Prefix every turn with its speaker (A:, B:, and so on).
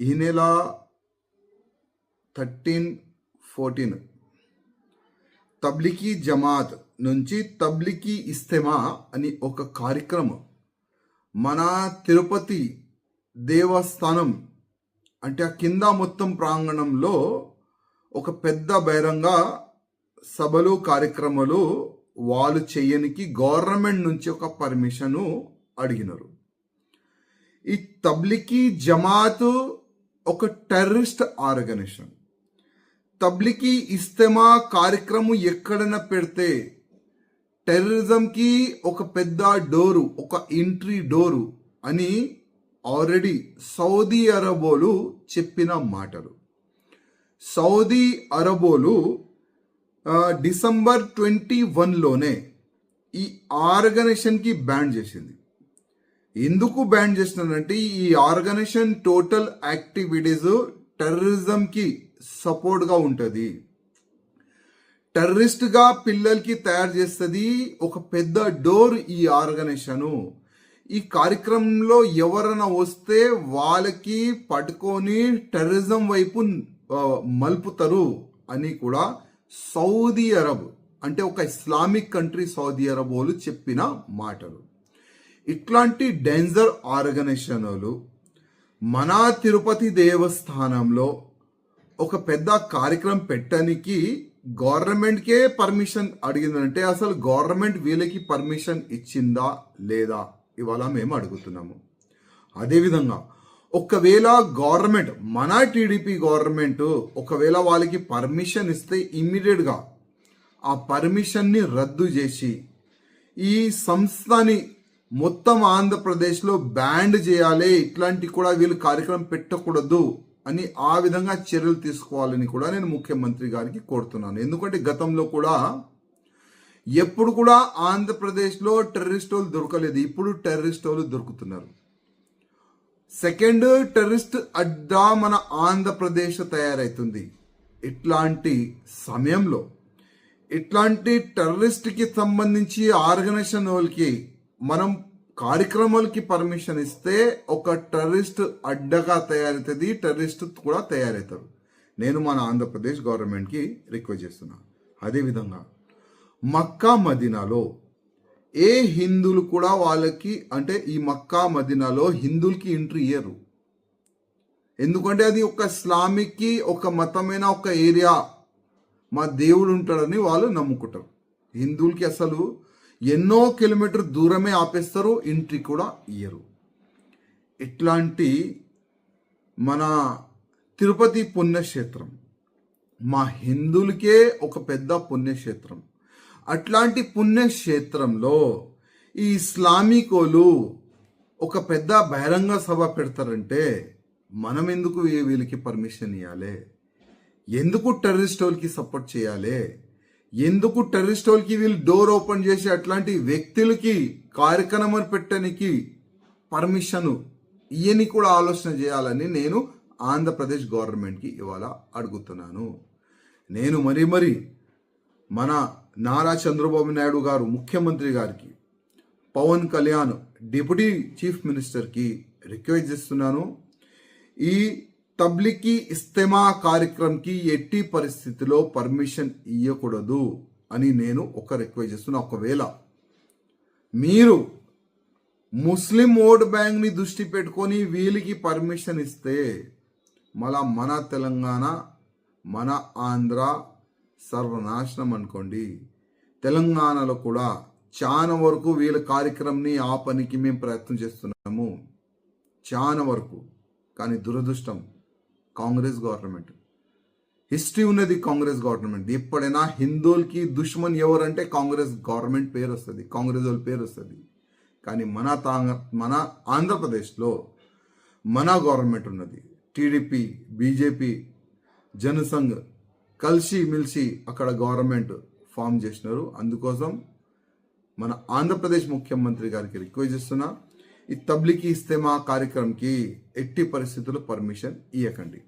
A: ఈ నెల thirteen fourteen. తబ్లికీ Jamaat నుంచి తబ్లికీ ఇస్తెమా అని ఒక కార్యక్రమం. మన తిరుపతి దేవస్థానం అంటే ఆ కింద మొత్తం ప్రాంగణంలో ఒక పెద్ద బహిరంగ సభలు కార్యక్రమాలు వాళ్ళు చేయనికి గవర్నమెంట్ నుంచి ఒక పర్మిషను అడిగినారు. ఈ తబ్లికీ జమాత్ ఒక టెర్రరిస్ట్ ఆర్గనైజేషన్. తబ్లికీ ఇస్తమా కార్యక్రమం ఎక్కడైనా పెడితే టెర్రరిజంకి ఒక పెద్ద డోరు ఒక ఎంట్రీ డోరు అని ఆల్రెడీ సౌదీ అరబోలు చెప్పిన మాటలు. సౌదీ అరబోలు డిసెంబర్ ట్వంటీ వన్లోనే ఈ ఆర్గనైజేషన్కి బ్యాన్ చేసింది. ఎందుకు బ్యాన్ చేస్తున్నారంటే ఈ ఆర్గనైజేషన్ టోటల్ యాక్టివిటీస్ టెర్రరిజంకి సపోర్ట్గా ఉంటుంది. టెర్రరిస్ట్గా పిల్లలకి తయారు చేస్తుంది ఒక పెద్ద డోర్ ఈ ఆర్గనైజేషను. ఈ కార్యక్రమంలో ఎవరైనా వస్తే వాళ్ళకి పట్టుకొని టెర్రరిజం వైపు మలుపుతారు అని కూడా సౌదీ అరబ్ అంటే ఒక ఇస్లామిక్ కంట్రీ సౌదీ అరబ్ వాళ్ళు చెప్పిన మాటలు. ఇట్లాంటి డేంజర్ ఆర్గనైజేషన్లు మన తిరుపతి దేవస్థానంలో ఒక పెద్ద కార్యక్రమం పెట్టడానికి గవర్నమెంట్కే పర్మిషన్ అడిగిందంటే అసలు గవర్నమెంట్ వీళ్ళకి పర్మిషన్ ఇచ్చిందా లేదా ఇవాళ మేము అడుగుతున్నాము. అదేవిధంగా ఒకవేళ గవర్నమెంట్ మన టీడీపీ గవర్నమెంట్ ఒకవేళ వాళ్ళకి పర్మిషన్ ఇస్తే ఇమ్మీడియట్గా ఆ పర్మిషన్ని రద్దు చేసి ఈ సంస్థని మొత్తం ఆంధ్రప్రదేశ్లో బ్యాండ్ చేయాలి ఇట్లాంటి కూడా వీళ్ళు కార్యక్రమం పెట్టకూడదు అని ఆ విధంగా చర్యలు తీసుకోవాలని కూడా నేను ముఖ్యమంత్రి గారికి కోరుతున్నాను. ఎందుకంటే గతంలో కూడా ఎప్పుడు కూడా ఆంధ్రప్రదేశ్లో టెర్రరిస్ట్ వాళ్ళు దొరకలేదు. ఇప్పుడు టెర్రరిస్ట్ వాళ్ళు దొరుకుతున్నారు. సెకండ్ టెర్రరిస్ట్ అడ్డా మన ఆంధ్రప్రదేశ్ తయారవుతుంది ఇట్లాంటి సమయంలో ఇట్లాంటి టెర్రరిస్ట్కి సంబంధించి ఆర్గనైజేషన్ వాళ్ళకి మనం కార్యక్రమాలకి పర్మిషన్ ఇస్తే ఒక టెర్రరిస్ట్ అడ్డగా తయారవుతుంది టెర్రరిస్ట్ కూడా తయారవుతారు నేను మన ఆంధ్రప్రదేశ్ గవర్నమెంట్కి రిక్వెస్ట్ చేస్తున్నాను అదేవిధంగా మక్కా మదీనాలో ఏ హిందువులు కూడా వాళ్ళకి అంటే ఈ మక్కా మదీనాలో హిందువులకి ఎంట్రీ ఇయ్యరు. ఎందుకంటే అది ఒక ఇస్లామిక్కి ఒక మతమైన ఒక ఏరియా. మా దేవుడు ఉంటాడని వాళ్ళు నమ్ముకుంటారు. హిందువులకి అసలు ఎన్నో కిలోమీటర్ దూరమే ఆపేస్తారు ఎంట్రీ కూడా ఇయ్యరు. ఇట్లాంటి మన తిరుపతి పుణ్యక్షేత్రం మా హిందువులకే ఒక పెద్ద పుణ్యక్షేత్రం. అట్లాంటి పుణ్యక్షేత్రంలో ఈ ఇస్లామికోలు ఒక పెద్ద బహిరంగ సభ పెడతారంటే మనం ఎందుకు వీళ్ళకి పర్మిషన్ ఇవ్వాలి ఎందుకు టెర్రరిస్ట్ వాళ్ళకి సపోర్ట్ చేయాలి? ఎందుకు టెర్రరిస్ట్ వాళ్ళకి వీళ్ళు డోర్ ఓపెన్ చేసి అట్లాంటి వ్యక్తులకి కార్యక్రమం పెట్టడానికి పర్మిషన్ ఇవన్నీ కూడా ఆలోచన చేయాలని నేను ఆంధ్రప్రదేశ్ గవర్నమెంట్కి ఇవాళ అడుగుతున్నాను. నేను మరీ మరి మన నారా చంద్రబాబు నాయుడు గారు ముఖ్యమంత్రి గారికి పవన్ కళ్యాణ్ డిప్యూటీ చీఫ్ మినిస్టర్కి రిక్వెస్ట్ చేస్తున్నాను. ఈ తబ్లికి ఇస్తెమా కార్యక్రమంకి ఎట్టి పరిస్థితిలో పర్మిషన్ ఇవ్వకూడదు అని నేను ఒక రిక్వెస్ట్ చేస్తున్నా. ఒకవేళ మీరు ముస్లిం ఓట్ బ్యాంక్ని దృష్టి పెట్టుకొని వీళ్ళకి పర్మిషన్ ఇస్తే మళ్ళా మన తెలంగాణ మన ఆంధ్ర సర్వనాశనం అనుకోండి. తెలంగాణలో కూడా చాలా వరకు వీళ్ళ కార్యక్రమంని ఆ పనికి మేము ప్రయత్నం చేస్తున్నాము. చాలా వరకు. కానీ దురదృష్టం కాంగ్రెస్ గవర్నమెంట్. హిస్టరీ ఉన్నది కాంగ్రెస్ గవర్నమెంట్. ఎప్పుడైనా హిందువులకి దుష్మన్ ఎవరంటే కాంగ్రెస్ గవర్నమెంట్ పేరు వస్తుంది కాంగ్రెస్ వాళ్ళ పేరు వస్తుంది. కానీ మన తాంగ మన ఆంధ్రప్రదేశ్లో మన గవర్నమెంట్ ఉన్నది. టీడీపీ బీజేపీ జనసంఘ్ కలిసి మిలిసి అక్కడ గవర్నమెంట్ ఫామ్ చేసినారు. అందుకోసం మన ఆంధ్రప్రదేశ్ ముఖ్యమంత్రి గారికి రిక్వెస్ట్ చేస్తున్నా ఈ తబ్లికి ఇస్తేమా కార్యక్రమంకి ఎట్టి పరిస్థితుల్లో పర్మిషన్ ఇవ్వకండి